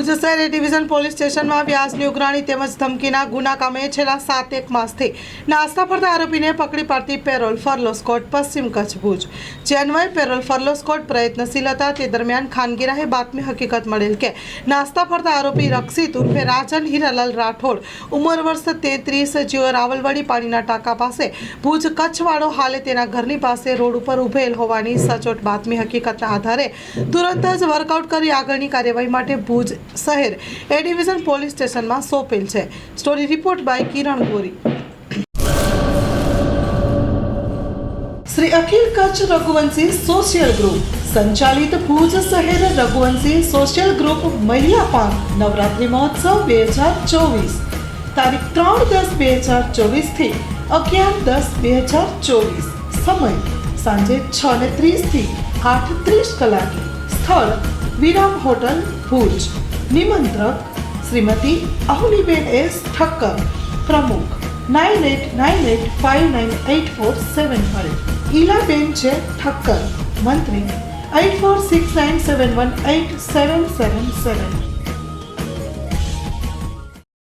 ભુજ શહેર division police સ્ટેશનમાં વ્યાજની ઉઘરાણી તેમજ ધમકીના ગુના કામે છેલ્લા સાતેક માસથી નાસ્તા ફરતા આરોપીને પકડી પાડતી પેરોલ ફરલો સ્કોટ પશ્ચિમ કચ્છ ભુજ. જે અન્વયે પેરોલ ફરલો સ્કોટ પ્રયત્નશીલ હતા. તે દરમિયાન ખાનગી રાહે બાતમી હકીકત મળેલ કે નાસ્તા ફરતા આરોપી રક્ષિત ઉર્ફે રાજન હીરાલાલ રાઠોડ, ઉંમર વર્ષ તેત્રીસ, જેઓ રાવલવાડી પાણીના ટાંકા પાસે, ભુજ કચ્છવાળો હાલે તેના ઘરની પાસે રોડ ઉપર ઉભેલ હોવાની સચોટ બાતમી હકીકતના આધારે તુરંત જ વર્કઆઉટ કરી આગળની કાર્યવાહી માટે ભુજ શહેર. એ ડિવિઝન પોલીસ સ્ટેશનમાં સોંપેલ છે. Story report by Kiran Gori. Shri Akhil Kutch Raghuvanshi social group સંચાલિત ભુજ શહેર રઘુવંશી સોશિયલ ગ્રુપ મહિલા પાંખ નવરાત્રિ મહોત્સવ બે હજાર ચોવીસ. તારીખ ત્રણ દસ બે હજાર ચોવીસથી અગિયાર દસ બે હજાર ચોવીસ. સમય સાંજે છ ને ત્રીસથી આઠ ત્રીસ કલાકે. સ્થળ વિરામ હોટલ ભુજ. નિમંત્રક શ્રીમતી અહુલીબેન એસ ઠક્કર પ્રમુખ nine eight nine eight five nine eight four seven five Ilaben છે ઠક્કર મંત્રી eight four six nine seven one eight seven seven seven